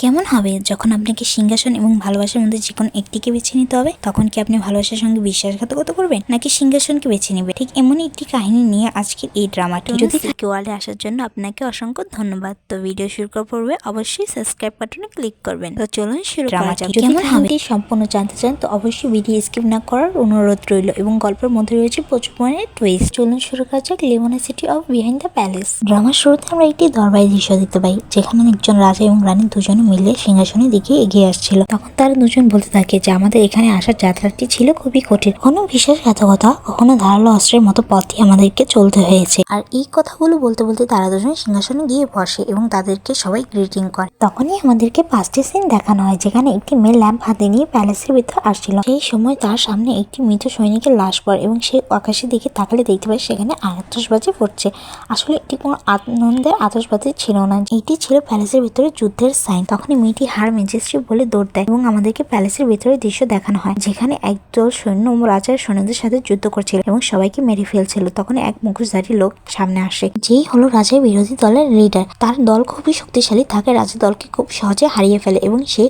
কেমন হবে যখন আপনাকে সিংহাসন এবং ভালোবাসার মধ্যে যে কোনো একটিকে বেছে নিতে হবে? তখন কি আপনি ভালোবাসার সঙ্গে বিশ্বাসঘাতকতা করবেন? নাকি সিংহাসনকে বেছে নেবেন? ঠিক এমনই একটি কাহিনী নিয়ে আজকের এই ড্রামাটি। যদি ওয়ার্ল্ডে আসার জন্য আপনাকে অসংখ্য ধন্যবাদ। তো ভিডিও শুরু করার পূর্বে অবশ্যই সাবস্ক্রাইব বাটনে ক্লিক করবেন। তো চলুন শুরু করা যাক। কেমন হবে? সম্পূর্ণ জানতে চান তো অবশ্যই ভিডিও স্কিপ না করার অনুরোধ রইল এবং গল্পের মধ্যে রয়েছে প্রচুর পরিমাণে টুইস্ট চলুন শুরু করা যাক লেমনা city of behind the palace ড্রামার শুরুতে আমরা একটি দরবারি দৃশ্য দেখতে পাই যেখানে একজন রাজা এবং রানী দুজনে মিলে সিংহাসনের দিকে এগিয়ে আসছিল। তখন তারা দুজন বলতে থাকে যে, আমাদের এখানে আসার যাত্রাটি ছিল খুবই কঠিন। কখনো বিশ্বাসঘাতকতা কখনো ধারালো অস্ত্রের মতো পথই আমাদেরকে চলতে হয়েছে। আর এই কথাগুলো বলতে বলতে তারা দুজন সিংহাসনে গিয়ে বসে এবং তাদেরকে সবাই গ্রিটিং করে। তখনই আমাদেরকে পাঁচটি সিন দেখানো হয়, যেখানে একটি মেয়ে ল্যাম্প হাতে নিয়ে প্যালেসের ভিতর আসছিল। সেই সময় তার সামনে একটি মৃত সৈনিকের লাশ পড়ে এবং সে আকাশের দিকে তাকালে দেখতে পায় সেখানে আতসবাজি পড়ছে আসলে এটি কোনো আনন্দের আতসবাজি ছিল না। এটি ছিল প্যালেসের ভিতরে যুদ্ধের সাইন তখনই মেয়েটি হার ম্যাজিস্ট্রি বলে দৌড় দেয় এবং আমাদেরকে প্যালেসের ভিতরে দৃশ্য দেখানো হয়, যেখানে একদল সৈন্য রাজার সৈন্যদের সাথে যুদ্ধ করছিল এবং সবাইকে মেরে ফেলছিল। তখন এক মুখোশধারী লোক সামনে আসে, যেই হলো রাজার বিরোধী দলের লিডার তার দল খুবই শক্তিশালী থাকে রাজা দলকে খুব সহজে হারিয়ে ফেলে এবং সে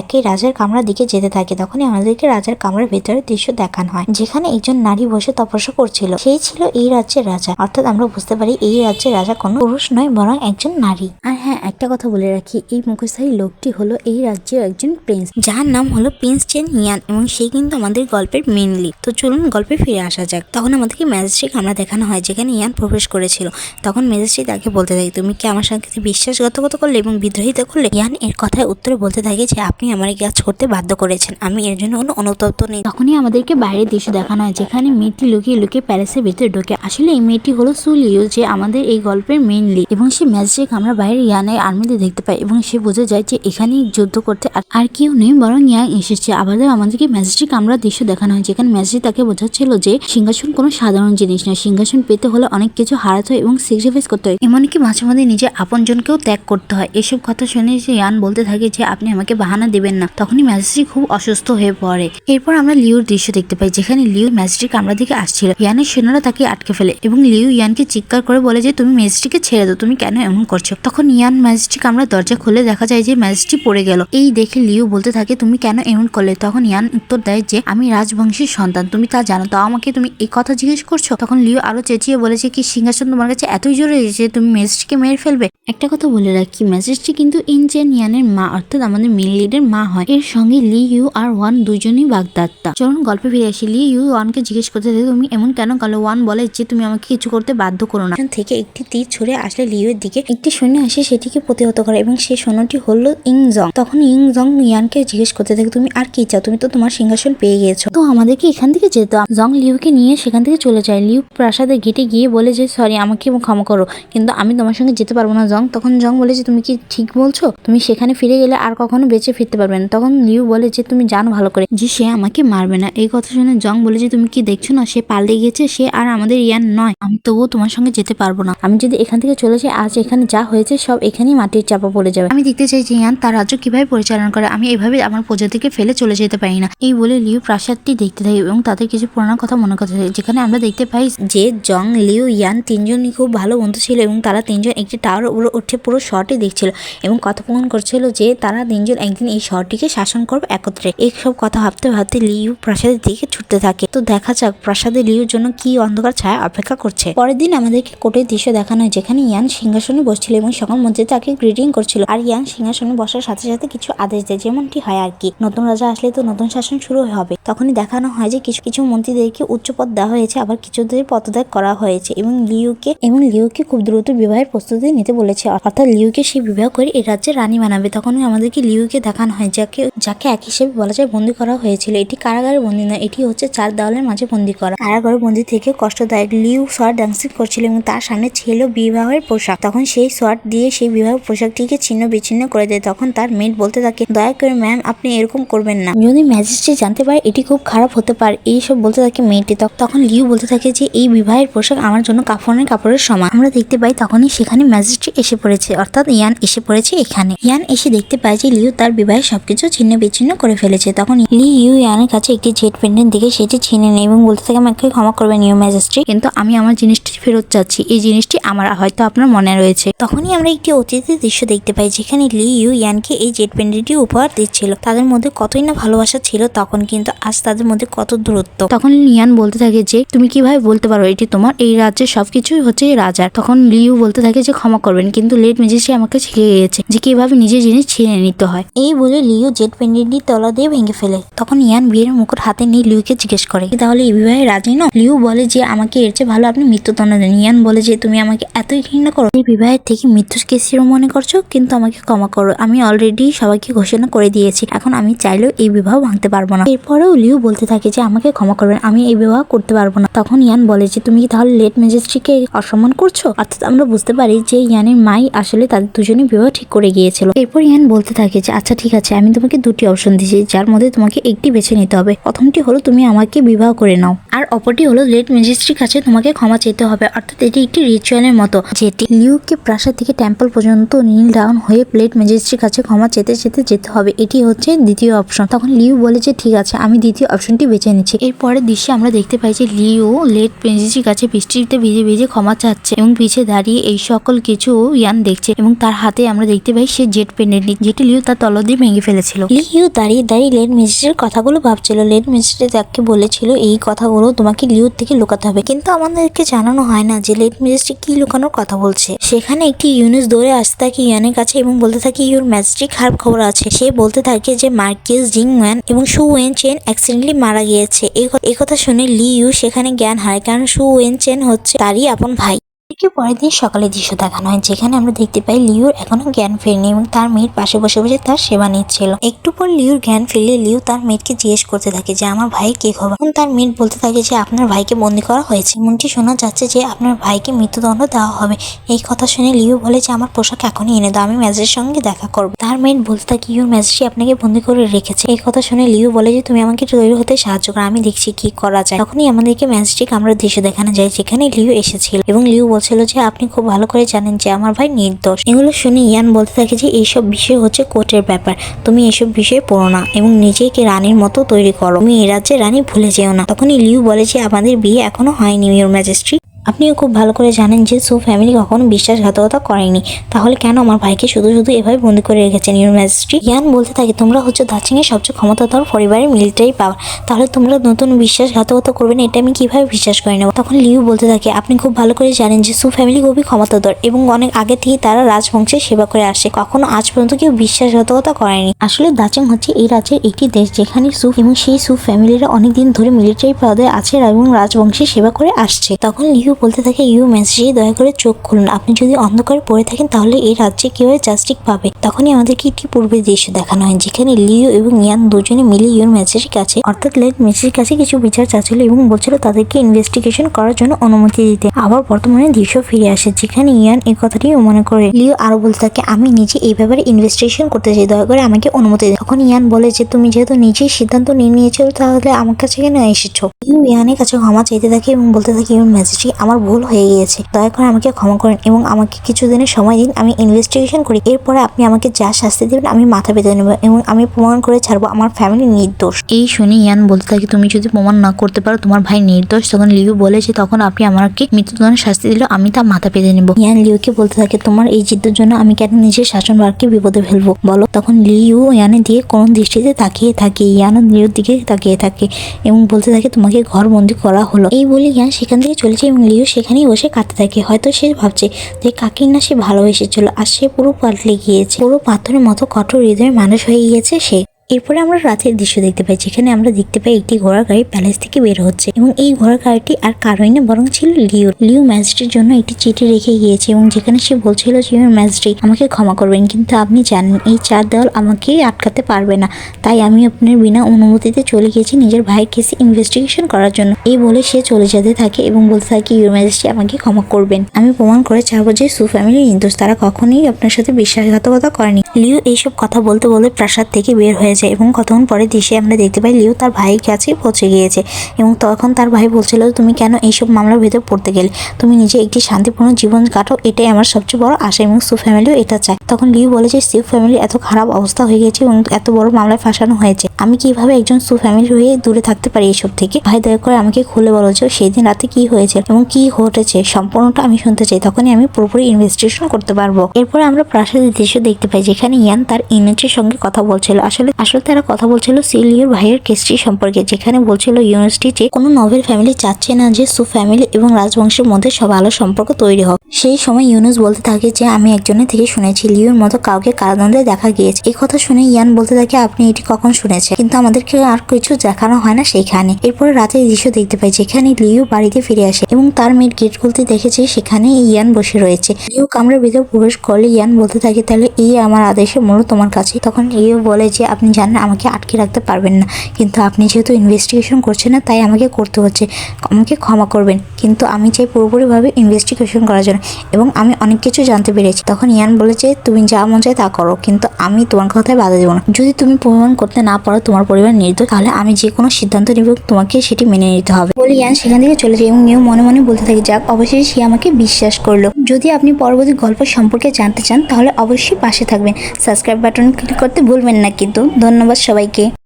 একে রাজার কামরার দিকে যেতে থাকে। তখনই আমাদেরকে রাজার কামরার ভেতরে দৃশ্য দেখানো হয়, যেখানে একজন নারী বসে তপস্যা করছিল। সেই ছিল এই রাজ্যের রাজা। অর্থাৎ আমরা বুঝতে পারি এই রাজ্যের রাজা কোনো পুরুষ নয়, বরং একজন নারী। আর হ্যাঁ একটা কথা বলে রাখি, এই মুখোশধারী লোকটি হলো এই রাজ্যের একজন প্রিন্স, যার নাম হলো প্রিন্স চেন ইয়ান এবং সে কিন্তু আমাদের গল্পের মেন লিড তো চলুন গল্পে ফিরে আসা যাক। তখন আমাদেরকে ম্যাজিস্ট্রিক আমরা দেখানো হয় যেখানে ইয়ান প্রবেশ করেছিল। তখন ম্যাজিস্ট্রি তাকে বলতে থাকে, তুমি কি আমার সঙ্গে বিশ্বাসঘাতকতা করলে এবং বিদ্রোহিতা করলে? ইয়ান এর কথায় উত্তরে বলতে থাকে যে, আপনি আমার কাজ করতে বাধ্য করেছেন। আমি এর জন্য কোনো অনুতপ্ত নেই। তখনই আমাদেরকে বাইরের দৃশ্য দেখানো হয় যেখানে মেয়েটি লুকিয়ে লুকিয়ে প্যালেসের ভিতরে ঢোকে। আসলে এই মেয়েটি হলো সুলিও যে আমাদের এই গল্পের মেইন লিড এবং সে ম্যাজিস্ট্রিক আমরা বাইরে ইয়ানের আর্মিতে দেখতে পাই এবং সে বোঝা যায় যে এখানেই যুদ্ধ করতে আর- কেউ নেই, বরং ইয়াং এসেছে। আবারও আমাদেরকে ম্যাজিস্ট্রিক আমরা দৃশ্য দেখানো হয়, যেখানে ম্যাজিস্ট্রিক তাকে বোঝাচ্ছিল যে সিংহাসন কোনো সাধারণ জিনিস নয়। সিংহাসন পেতে হলে অনেক কিছু হারাতে হয় এবং স্যাক্রিফাইস করতে হয়। এমনকি মাঝে মাঝে নিজের আপনজনকেও ত্যাগ করতে হয়। এসব কথা শুনে যে ইয়ান বলতে থাকে যে, আপনি আমাকে বাহানা দেবেন না। তখনই ম্যাজিস্ট্রিক খুব অসুস্থ হয়ে পড়ে। এরপর আমরা লিওর দৃশ্য দেখতে পাই, যেখানে লিও ম্যাজিস্ট্রিক আমরা দিকে আসছিল। ইয়ানের সৈন্যরা তাকে আটকে ফেলে এবং লিও ইয়ানকে চিৎকার করে বলে যে, তুমি ম্যাজিস্ট্রিককে ছেড়ে দাও। তুমি কেন এমন করছ? তখন ইয়ান ম্যাজিস্ট্রিক আমরা দরজা খুলে দেখা যায় যে ম্যাজিস্ট্রি পড়ে গেল। এই দেখে লিও বলতে থাকে, তুমি কেন এমন করলে? তখন ইয়ান উত্তর দেয় যে, আমি রাজবংশীর সন্তান, তুমি তা জানো। তাও আমাকে তুমি এই কথা জিজ্ঞেস করছ? তখন লিও আরও চেঁচিয়ে বলেছে কি, সিংহাসন তোমার কাছে এতই জোরে যে তুমি ম্যাজিস্ট্রিকে মেরে ফেলবে? একটা কথা বলে রাখি ম্যাজিস্ট্রি কিন্তু ইনচেন ইয়ানের মা, অর্থাৎ আমাদের মেন লিডের মা হয়। এর সঙ্গে লি ইউ আর ওয়ান দুজনই বাগদাত্তা। চলুন গল্পে ফিরে আসি। লি ইউ ওয়ানকে জিজ্ঞেস করতে থাকে, তুমি এমন কেন করলে? ওয়ান বলে যে, তুমি আমাকে কিছু করতে বাধ্য করো না। থেকে একটি তীর ছুড়ে আসলে লিউয়ের দিকে একটি সৈন্য এসে সেটিকে প্রতিহত করে এবং সেই সৈন্যটি হলো ইংজং তখন ইংজং ইয়ানকে জিজ্ঞেস করতে থাকে, তুমি আর কি চাও? তুমি তো তোমার সিংহাসন পেয়ে গিয়েছো। তো আমাদেরকে এখান থেকে যেতে। জং লিউকে নিয়ে সেখান থেকে চলে যায়। লিউ প্রাসাদের গেটে গিয়ে বলে যে সরি আমাকে ক্ষমা করো, কিন্তু আমি তোমার সঙ্গে যেতে পারব না, জং। তখন জং বলে যে, তুমি কি ঠিক বলছো? তুমি সেখানে ফিরে গেলে আর কখনো বেঁচে ফিরতে পারবে না। তখন লিউ বলে যে, তুমি জানো ভালো করে যে, সে আমাকে মারবে না। এই কথা শুনে জং বলে যে, তুমি কি দেখছ না? সে পাল্টে গিয়েছে, সে আর আমাদের ইয়ান নয়। আমি তবুও তোমার সঙ্গে যেতে পারব না। আমি যদি এখান থেকে চলে যাই, আজ এখানে যা হয়েছে, সব এখানেই মাটির চাপা পড়ে যাবে। আমি দেখতে চাই যে ইয়ান তার রাজ্য কীভাবে পরিচালনা করে, আমি এভাবে আমার প্রজাতিকে ফেলে চলে যেতে পারি না। এই বলে লিউ প্রাসাদটি দেখতে থাকে এবং তাদের কিছু পুরানো কথা মনে করতে থাকে, যেখানে আমরা দেখতে পাই যে জং লিউ ইয়ান তিনজনই খুব ভালো বন্ধু ছিল এবং তারা তিনজন একটি টাওয়ার উপরে উঠে পুরো শহরটি দেখছিল এবং কথোপকথন করছিল যে তারা তিনজন একদিন এই শহরটিকে শাসন করবে একত্রে। এই সব কথা ভাবতে ভাবতে লিউ প্রাসাদের দিকে ছুটতে থাকে। তো দেখা যাক প্রাসাদে লিউর জন্য কি অন্ধকার ছায়া অপেক্ষা করছে। পরের দিন আমাদেরকে কোর্টের দৃশ্য দেখানো হয়, যেখানে ইয়ান সিংহাসনে বসছিল এবং সকল মধ্যে তাকে গ্রিটিং করছিল। আর ইয়ান সিংহাসনে বসার সাথে সাথে কিছু আদেশ দেয়, যেমনটি হয় আর কি। নতুন রাজা আসলে তো নতুন শাসন শুরু হবে। তখনই দেখানো হয় যে কিছু কিছু মন্ত্রীদেরকে উচ্চ পদ দেওয়া হয়েছে, আবার কিছুদের পদত্যাগ করা হয়েছে এবং লিউকে এবং লিউকে খুব দ্রুত বিবাহের প্রস্তুতি নিতে বলেছে। অর্থাৎ লিউকে সেই বিবাহ করে এই রাজ্যের রানী বানাবে। তখনই আমাদেরকে লিউকে দেখানো হয়, যাকে যাকে এক হিসেবে বলা যায় বন্দি করা হয়েছিল। এটি কারাগারে বন্দি নয়, এটি হচ্ছে চার দেওয়ালের মাঝে বন্দি করা। কারাগারে বন্দি থেকে কষ্টদায়ক লিউ সোয়ার ডান্সিং করছিল এবং তার সামনে ছিল বিবাহের পোশাক। তখন সেই সোয়ার দিয়ে সেই বিবাহ পোশাকটিকে ছিন্ন বিচ্ছিন্ন করে দেয় তখন তার মেট বলতে থাকে, দয়া করে ম্যাম আপনি এরকম করবেন না। যদি ম্যাজিস্ট্রেট জানতে পারে, এটি খুব খারাপ হতে পারে। এই সব বলতে থাকে মেয়েটি তখ- তখন লিউ বলতে থাকে যে, এই বিবাহের পোশাক আমার জন্য কাফনের কাপড়ের সমান। আমরা দেখতে পাই তখনই সেখানে ম্যাজিস্ট্রেট এসে পড়েছে, অর্থাৎ ইয়ান এসে পড়েছে এখানে। ইয়ান এসে দেখতে পায় যে, লিউ তার বিবাহের সবকিছু ছিন্ন বিচ্ছিন্ন করে ফেলেছে। তখন লি ইউ ইয়ানের কাছে একটি জেট পেন্ডেন্ট দেখে সেটি ছিনে নেয় এবং বলতে থাকে, আমাকে ক্ষমা করবেন নিউ ম্যাজিস্ট্রেট কিন্তু আমি আমার জিনিসটি ফেরত চাচ্ছি। এই জিনিসটি আমার, হয়তো আপনার মনে রয়েছে। তখনই আমরা একটি অতীতের দৃশ্য দেখতে পাই, যেখানে লি লিউ ইয়ানকে এই জেট প্যান্ডেলটি উপহার দিচ্ছিল। তাদের মধ্যে কতই না ভালোবাসা ছিল তখন কিন্তু আজ তাদের মধ্যে কত দূরত্ব। তখন ইয়ান বলতে থাকে যে তুমি কীভাবে বলতে পারো এটি তোমার? এই রাজ্যের সবকিছুই হচ্ছে রাজার। তখন লিউ বলতে থাকে যে ক্ষমা করবেন কিন্তু লেট মেজেসি আমাকে শিখে গিয়েছে যে কীভাবে নিজের জিনিস ছিনে নিতে হয়। এই বলে লিউ জেট প্যান্ডেলটি তলা দিয়ে ভেঙে ফেলে। তখন ইয়ান বিয়ের মুকুট হাতে নিয়ে লিউকে জিজ্ঞেস করে তাহলে এই বিবাহে রাজি নও? লিউ বলে যে আমাকে এর চেয়ে ভালো আপনি মৃত্যুদণ্ড দেন। ইয়ান বলে যে তুমি আমাকে এতই ঘৃণা করো এই বিবাহের থেকে মৃত্যুকে শির মনে করছ কিন্তু আমাকে ক্ষমা করো। আমি অলরেডি সবাইকে ঘোষণা করে দিয়েছি। এখন আমি চাইলেও এই বিবাহ ভাঙতে পারব না। এরপরেও লিউ বলতে থাকে যে, আমাকে ক্ষমা করবেন, আমি এই বিবাহ করতে পারব না। তখন ইয়ান বলে যে, তুমি কি তাহলে লেট ম্যাজিস্ট্রিকে অসম্মান করছ? অর্থাৎ আমরা বুঝতে পারি যে, ইয়ানের মাই আসলে তাদের দুজনের বিবাহ ঠিক করে গিয়েছিল। এরপর ইয়ান বলতে থাকে যে আচ্ছা ঠিক আছে, আমি তোমাকে দুটি অপশন দিয়েছি, যার মধ্যে তোমাকে একটি বেছে নিতে হবে। প্রথমটি হলো, তুমি আমাকে বিবাহ করে নাও। আর অপরটি হলো লেট ম্যাজিস্ট্রির কাছে তোমাকে ক্ষমা চেতে হবে। অর্থাৎ এটি একটি রিচুয়ালের মতো, যেটি লিউকে প্রাসাদ থেকে টেম্পল পর্যন্ত নীল ডাউন হয়ে প্লেট ম্যাজিস্ট্রির কাছে ক্ষমা চেতে চেতে যেতে হবে। এটি হচ্ছে দ্বিতীয় অপশন। তখন লিউ বলে যে, ঠিক আছে, আমি দ্বিতীয় অপশনটি বেছে নিচ্ছি। এরপরের দৃশ্যে আমরা দেখতে পাই যে লিও লেট ম্যাজিস্ট্রির কাছে বৃষ্টিতে ভিজে ভিজে ক্ষমা চাচ্ছে এবং পিছে দাঁড়িয়ে এই সকল কিছু ইয়ান দেখছে এবং তার হাতে আমরা দেখতে পাই সে জেট পেন্ডেন্ট যেটি লিও তার তল দিয়ে ভেঙে ফেলেছিল। লিও দাঁড়িয়ে দাঁড়িয়ে লেট ম্যাজিস্ট্রির কথাগুলো ভাবছিল। লেট ম্যাজিস্ট্রি তাকে বলেছিল, এই কথাগুলো তোমাকে লিওর থেকে লুকাতে হবে। কিন্তু আমাদেরকে জানানো হয় না যে, লেট ম্যাজিস্ট্রি কি লুকানোর কথা বলছে। সেখানে একটি ইউনুস দৌড়ে আসতে থাকে ইয়ানের কাছে এবং বলতে থাকে ইউর ম্যাজিক খারাপ খবর আছে। সে বলতে থাকে যে মার্কিস জিং ম্যান এবং সু ওয়েন চেন অ্যাক্সিডেন্টলি মারা গিয়েছে। এই কথা শুনে লি ইউ সেখানে জ্ঞান হারায়, কারণ সু ওয়েন চেন হচ্ছে তারই আপন ভাই। একে পরের দিন সকালে দৃশ্য দেখানো হয়, যেখানে আমরা দেখতে পাই লিওর এখনও জ্ঞান ফেরেনি এবং তার মেয়ের পাশে বসে বসে তার সেবা নিচ্ছিল। একটু পর লিওর জ্ঞান ফিরলে লিও তার মেয়েকে জিজ্ঞেস করতে থাকে যে, আমার ভাই কি খবর? তখন তার মেয়ে বলতে থাকে যে, আপনার ভাইকে বন্দি করা হয়েছে। এমনটি শোনা যাচ্ছে যে, আপনার ভাইকে মৃত্যুদণ্ড দেওয়া হবে। এই কথা শুনে লিও বলে যে, আমার পোশাক এখনই এনে দাও, আমি ম্যাজের সঙ্গে দেখা করব। তার মেয়ে বলতে থাকে, ইউর ম্যাজিস্ট্রি আপনাকে বন্দি করে রেখেছে। এই কথা শুনে লিও বলে যে, তুমি আমাকে তৈরি হতে সাহায্য করো, আমি দেখছি কি করা যায়। তখনই আমাদেরকে ম্যাজিস্ট্রিক আমরা দৃশ্য দেখানো যায়, যেখানে লিও এসেছিল এবং লিও বলছিল যে, আপনি খুব ভালো করে জানেন যে, আমার ভাই নির্দোষ। এগুলো শুনে ইয়ান বলতে থাকে যে, এইসব বিষয় হচ্ছে কোর্টের ব্যাপার। তুমি এসব বিষয়ে পড়ো না এবং নিজেকে রানীর মতো তৈরি করো। তুমি এ রাজ্যে রানী ভুলে যেও না। তখনই লিউ বলে যে, আমাদের বিয়ে এখনও হয়নি ইউর ম্যাজিস্ট্রি আপনিও খুব ভালো করে জানেন যে সু ফ্যামিলি কখনো বিশ্বাসঘাতকতা করেনি। তাহলে কেন আমার ভাইকে শুধু শুধু এভাবে বন্দি করে রেখেছেন? ইউর ম্যাজিস্ট্রি ইয়ান বলতে থাকে, তোমরা হচ্ছে দার্জিলিং এর সবচেয়ে ক্ষমতাধর পরিবারের মিলিটারি পাওয়ার তাহলে তোমরা নতুন বিশ্বাসঘাতকতা করবেন এটা আমি কীভাবে বিশ্বাস করে নেব? তখন লিউ বলতে থাকে, আপনি খুব ভালো করে জানেন যে সু ফ্যামিলি খুবই ক্ষমতাধর এবং অনেক আগে থেকেই তারা রাজবংশের সেবা করে আসে। কখনো আজ পর্যন্ত কেউ বিশ্বাসঘাতকতা করেনি। আসলে দার্জিলিং হচ্ছে এই রাজ্যের একটি দেশ যেখানে সু এবং সেই সু ফ্যামিলিরা অনেকদিন ধরে মিলিটারি পদে আছে এবং রাজবংশের সেবা করে আসছে। তখন লিউ বলতে থাকে, ইউ ম্যাজিস্ট্রি দয়া করে চোখ খুলুন। আপনি যদি অন্ধকারে পড়ে থাকেন, তাহলে এই রাজ্যে কীভাবে জাস্টিক পাবে? তখনই আমাদেরকে একটি পূর্বের দৃশ্য দেখানো হয়, যেখানে লিও এবং ইয়ান দুজনে মিলে ইউর ম্যাজিস্ট্রির কাছে, অর্থাৎ লেট ম্যাজিস্ট্রির কাছে কিছু বিচার চাচ্ছিল এবং বলছিল তাদেরকে ইনভেস্টিগেশন করার জন্য অনুমতি দিতে। আবার বর্তমানে দৃশ্য ফিরে আসে, যেখানে ইয়ান এই কথাটি মনে করে। লিও আরও বলতে থাকে, আমি নিজে এই ব্যাপারে ইনভেস্টিগেশন করতে চাই, দয়া করে আমাকে অনুমতি দিন তখন ইয়ান বলে যে, তুমি যেহেতু নিজেই সিদ্ধান্ত নিয়ে নিয়েছো, তাহলে আমার কাছে কেন এসেছ? ইউ ইয়ানের কাছে ক্ষমা চাইতে থাকে এবং বলতে থাকে, ইউর ম্যাজিস্ট্রি আমার ভুল হয়ে গিয়েছে। দয়া করে আমাকে ক্ষমা করেন এবং আমাকে কিছুদিনের সময় দিন। আমি ইনভেস্টিগেশন করি। এরপরে আপনি আমাকে যা শাস্তি দেবেন আমি মাথা পেতে নেব এবং আমি প্রমাণ করে ছাড়বো। আমার ফ্যামিলি নির্দোষ। এই শুনে ইয়ান বলতে থাকে তুমি যদি প্রমাণ না করতে পারো তোমার ভাই নির্দোষ। তখন লিউ বলে যে তখন আপনি আমাকে মৃত্যুদণ্ডের শাস্তি দিলে আমি তা মাথা পেতে নেব। ইয়ান লিউকে বলতে থাকে তোমার এই জিদ্দের জন্য আমি কেন নিজের শাসনভারকে বিপদে ফেলব? বলো। তখন লিউ ইয়ানে দিয়ে কোন দৃষ্টিতে তাকিয়ে থাকে ইয়ান লিউর দিকে তাকিয়ে থাকে এবং বলতে থাকে তোমাকে ঘর বন্দি করা হলো। এই বলে ইয়ান সেখান থেকে চলেছে এবং লিউ সেখানেই বসে কাঁদতে থাকে। হয়তো সে ভাবছে যে কাকির না সে ভালোবেসেছিল, আর সে পুরো পাল্টে গিয়েছে। পুরো পাথরের মতো কঠোর হৃদয়ের মানুষ হয়ে গিয়েছে সে। এরপরে আমরা রাতের দৃশ্য দেখতে পাই, যেখানে আমরা দেখতে পাই একটি ঘোড়ার গাড়ি প্যালেস থেকে বের হচ্ছে এবং এই ঘোড়ার গাড়িটি আর কারোই না, বরং ছিল লিও। লিও ম্যাজিস্ট্রির জন্য একটি চিঠি রেখে গিয়েছে এবং যেখানে সে বলছিল যে ম্যাজিস্ট্রি আমাকে ক্ষমা করবেন, কিন্তু আপনি জানেন, এই চার দেওয়াল আমাকে আটকাতে পারবে না। তাই আমি আপনার বিনা অনুমতিতে চলে গিয়েছি নিজের ভাইয়ের কেসে ইনভেস্টিগেশন করার জন্য। এই বলে সে চলে যেতে থাকে এবং বলতে থাকে ইউর ম্যাজিস্ট্রি আমাকে ক্ষমা করবেন। আমি প্রমাণ করে চাবো যে, সু ফ্যামিলি নির্দোষ, তারা কখনোই আপনার সাথে বিশ্বাসঘাতকতা করেনি। লিও এইসব কথা বলতে বলতে প্রাসাদ থেকে বের হয়ে যায় এবং কতক্ষণ পরে দেশে আমরা দেখতে পাই লিও তার ভাইয়ের কাছে পৌঁছে গিয়েছে এবং তখন তার ভাই বলছিল, তুমি কেন এইসব মামলার ভেতর পড়তে গেলে? তুমি নিজে একটি শান্তিপূর্ণ জীবন কাটো, এটাই আমার সবচেয়ে বড় আশা এবং সু ফ্যামিলিও এটা চায়। তখন লিও বলে যে সিউ ফ্যামিলি এত খারাপ অবস্থা হয়ে গেছে এবং এত বড় মামলায় ফাঁসানো হয়েছে। আমি কীভাবে একজন সু ফ্যামিলি হয়ে দূরে থাকতে পারি এসব থেকে? ভাই, দয়া করে আমাকে খুলে বলো যে সেই দিন রাতে কি হয়েছে এবং কি ঘটেছে? সম্পূর্ণটা আমি শুনতে চাই। তখনই আমি পুরোপুরি ইনভেস্টিগেশন করতে পারব। এরপরে আমরা প্রাসাদের দৃশ্য দেখতে পাই, যেখানে ইয়ান তার ইউনিটের সঙ্গে কথা বলছিল। আসলে আসলে তারা কথা বলছিল সিলিওর ভাইয়ের কেসটি সম্পর্কে, যেখানে বলছিল ইউনিভার্সিটি যে কোনো নভেল ফ্যামিলি চাচ্ছে না যে সু ফ্যামিলি এবং রাজবংশের মধ্যে সব আলো সম্পর্ক তৈরি হোক। সেই সময় ইউনুস বলতে থাকে যে, আমি একজনের থেকে শুনেছি, লিওর মতো কাউকে কারাদণ্ডে দেখা গিয়েছে। এই কথা শুনে ইয়ান বলতে থাকে, আপনি এটি কখন শুনেছেন? কিন্তু আমাদেরকে আর কিছু দেখানো হয় না সেইখানে। এরপরে রাতের দৃশ্য দেখতে পাই যেখানে লিও বাড়িতে ফিরে আসে এবং তার মেয়ের গেট খুলতে দেখেছে সেখানে ইয়ান বসে রয়েছে। লিও কামরার ভিতর প্রবেশ করলে ইয়ান বলতে থাকে, তাহলে এই আমার আদেশে মূলত তোমার কাছে। তখন লিও বলে যে, আপনি জানেন আমাকে আটকে রাখতে পারবেন না। কিন্তু আপনি যেহেতু ইনভেস্টিগেশন করছেন না, তাই আমাকে করতে হচ্ছে। আমাকে ক্ষমা করবেন। কিন্তু আমি চাই পুরোপুরিভাবে ইনভেস্টিগেশন করার জন্য এবং আমি অনেক কিছু জানতে পেরেছি। তখন ইয়ান বলে যে, তুমি যা মন চায় তা করো। কিন্তু আমি তোমার কথায় বাধা দেবো না। যদি তুমি প্রমাণ করতে না পারো তোমার পরিবার নির্দোষ তাহলে আমি যে কোনো সিদ্ধান্ত নিব, তোমাকে সেটি মেনে নিতে হবে। বলে, ইয়ান, সেখান থেকে চলে যায় এবং নিউ মনে মনে বলতে থাকে, যাক, অবশেষে সে আমাকে বিশ্বাস করল। যদি আপনি পরবর্তী গল্প সম্পর্কে জানতে চান, তাহলে অবশ্যই পাশে থাকবেন। সাবস্ক্রাইব বাটন ক্লিক করতে ভুলবেন না কিন্তু। ধন্যবাদ সবাইকে।